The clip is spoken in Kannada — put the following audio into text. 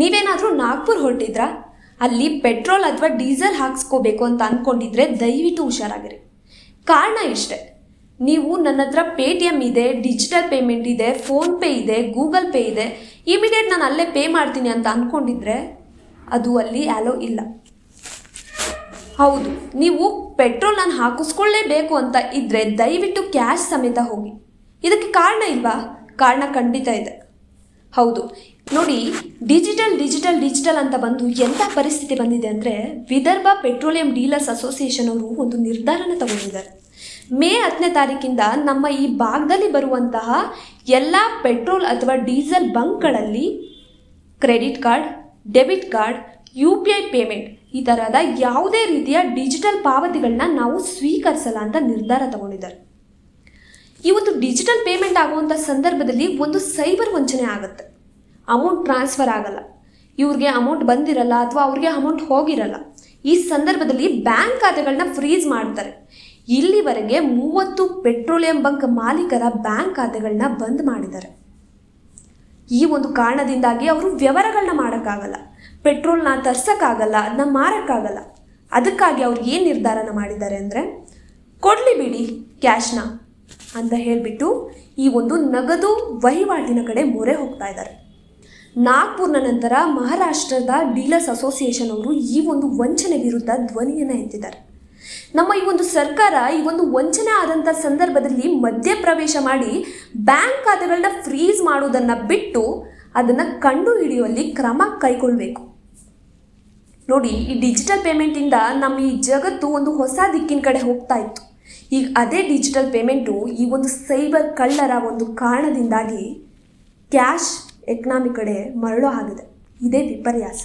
ನೀವೇನಾದರೂ ನಾಗ್ಪುರ್ ಹೊರಟಿದ್ರಾ? ಅಲ್ಲಿ ಪೆಟ್ರೋಲ್ ಅಥವಾ ಡೀಸೆಲ್ ಹಾಕ್ಸ್ಕೋಬೇಕು ಅಂತ ಅಂದ್ಕೊಂಡಿದ್ರೆ ದಯವಿಟ್ಟು ಹುಷಾರಾಗಿರಿ. ಕಾರಣ ಇಷ್ಟೇ. ನೀವು ನನ್ನ ಹತ್ರ ಪೇ ಟಿ ಎಂ ಇದೆ, ಡಿಜಿಟಲ್ ಪೇಮೆಂಟ್ ಇದೆ ಫೋನ್ಪೇ ಇದೆ, ಗೂಗಲ್ ಪೇ ಇದೆ, ಇಮಿಡಿಯೇಟ್ ನಾನು ಅಲ್ಲೇ ಪೇ ಮಾಡ್ತೀನಿ ಅಂತ ಅಂದ್ಕೊಂಡಿದ್ರೆ ಅದು ಅಲ್ಲಿ ಅಲೋ ಇಲ್ಲ. ಹೌದು, ನೀವು ಪೆಟ್ರೋಲ್ ನಾನು ಹಾಕಿಸ್ಕೊಳ್ಳೇಬೇಕು ಅಂತ ಇದ್ದರೆ ದಯವಿಟ್ಟು ಕ್ಯಾಶ್ ಸಮೇತ ಹೋಗಿ. ಇದಕ್ಕೆ ಕಾರಣ ಇಲ್ವಾ? ಕಾರಣ ಖಂಡಿತ ಇದೆ. ಹೌದು ನೋಡಿ ಡಿಜಿಟಲ್ ಡಿಜಿಟಲ್ ಡಿಜಿಟಲ್ ಅಂತ ಬಂದು ಎಂಥ ಪರಿಸ್ಥಿತಿ ಬಂದಿದೆ ಅಂದರೆ ವಿದರ್ಭ ಪೆಟ್ರೋಲಿಯಂ ಡೀಲರ್ಸ್ ಅಸೋಸಿಯೇಷನ್ ಅವರು ಒಂದು ನಿರ್ಧಾರನ ತಗೊಂಡಿದ್ದಾರೆ. ಮೇ ಹತ್ತನೇ ತಾರೀಕಿಂದ ನಮ್ಮ ಈ ಭಾಗದಲ್ಲಿ ಬರುವಂತಹ ಎಲ್ಲ ಪೆಟ್ರೋಲ್ ಅಥವಾ diesel ಬಂಕ್ಗಳಲ್ಲಿ credit card, debit card, U P I payment ಈ ಥರದ ಯಾವುದೇ ರೀತಿಯ ಡಿಜಿಟಲ್ ಪಾವತಿಗಳನ್ನ ನಾವು ಸ್ವೀಕರಿಸಲ್ಲ ಅಂತ ನಿರ್ಧಾರ ತಗೊಂಡಿದ್ದಾರೆ. ಒಂದು ಡಿಜಿಟಲ್ ಪೇಮೆಂಟ್ ಆಗುವಂಥ ಸಂದರ್ಭದಲ್ಲಿ ಒಂದು ಸೈಬರ್ ವಂಚನೆ ಆಗುತ್ತೆ. ಅಮೌಂಟ್ ಟ್ರಾನ್ಸ್ಫರ್ ಆಗಲ್ಲ. ಇವ್ರಿಗೆ ಅಮೌಂಟ್ ಬಂದಿರಲ್ಲ ಅಥವಾ ಅವ್ರಿಗೆ ಅಮೌಂಟ್ ಹೋಗಿರಲ್ಲ. ಈ ಸಂದರ್ಭದಲ್ಲಿ ಬ್ಯಾಂಕ್ ಖಾತೆಗಳನ್ನ ಫ್ರೀಸ್ ಮಾಡ್ತಾರೆ. ಇಲ್ಲಿವರೆಗೆ ಮೂವತ್ತು ಪೆಟ್ರೋಲಿಯಂ ಬಂಕ್ ಮಾಲೀಕರ ಬ್ಯಾಂಕ್ ಖಾತೆಗಳನ್ನ ಬಂದ್ ಮಾಡಿದ್ದಾರೆ. ಈ ಒಂದು ಕಾರಣದಿಂದಾಗಿ ಅವರು ವ್ಯವಹಾರಗಳನ್ನ ಮಾಡೋಕ್ಕಾಗಲ್ಲ. ಪೆಟ್ರೋಲ್ನ ತರ್ಸೋಕ್ಕಾಗಲ್ಲ ಅದನ್ನ ಮಾರೋಕ್ಕಾಗಲ್ಲ. ಅದಕ್ಕಾಗಿ ಅವ್ರು ಏನು ನಿರ್ಧಾರನ ಮಾಡಿದ್ದಾರೆ ಅಂದರೆ, ಕೊಡಲಿ ಬಿಡಿ ಕ್ಯಾಶ್ನ ಅಂತ ಹೇಳಿಬಿಟ್ಟು ಈ ಒಂದು ನಗದು ವಹಿವಾಟಿನ ಕಡೆ ಮೊರೆ ಹೋಗ್ತಾ ಇದ್ದಾರೆ. ನಾಗ್ಪುರ್ನ ನಂತರ ಮಹಾರಾಷ್ಟ್ರದ ಡೀಲರ್ಸ್ ಅಸೋಸಿಯೇಷನ್ ಅವರು ಈ ಒಂದು ವಂಚನೆ ವಿರುದ್ಧ ಧ್ವನಿಯನ್ನು ಎತ್ತಿದ್ದಾರೆ. ನಮ್ಮ ಈ ಒಂದು ಸರ್ಕಾರ ಈ ಒಂದು ವಂಚನೆ ಆದಂಥ ಸಂದರ್ಭದಲ್ಲಿ ಮಧ್ಯಪ್ರವೇಶ ಮಾಡಿ ಬ್ಯಾಂಕ್ ಖಾತೆಗಳನ್ನ ಫ್ರೀಸ್ ಮಾಡೋದನ್ನು ಬಿಟ್ಟು ಅದನ್ನು ಕಂಡು ಹಿಡಿಯುವಲ್ಲಿ ಕ್ರಮ ಕೈಗೊಳ್ಳಬೇಕು ನೋಡಿ, ಈ ಡಿಜಿಟಲ್ ಪೇಮೆಂಟಿಂದ ನಮ್ಮ ಈ ಜಗತ್ತು ಒಂದು ಹೊಸ ದಿಕ್ಕಿನ ಕಡೆ ಹೋಗ್ತಾ ಇತ್ತು. ಈಗ ಅದೇ ಡಿಜಿಟಲ್ ಪೇಮೆಂಟು ಈ ಒಂದು ಸೈಬರ್ ಕಳ್ಳರ ಒಂದು ಕಾರಣದಿಂದಾಗಿ ಕ್ಯಾಶ್ ಎಕನಾಮಿ ಕಡೆ ಮರಳೋ ಆಗಿದೆ ಇದೇ ವಿಪರ್ಯಾಸ.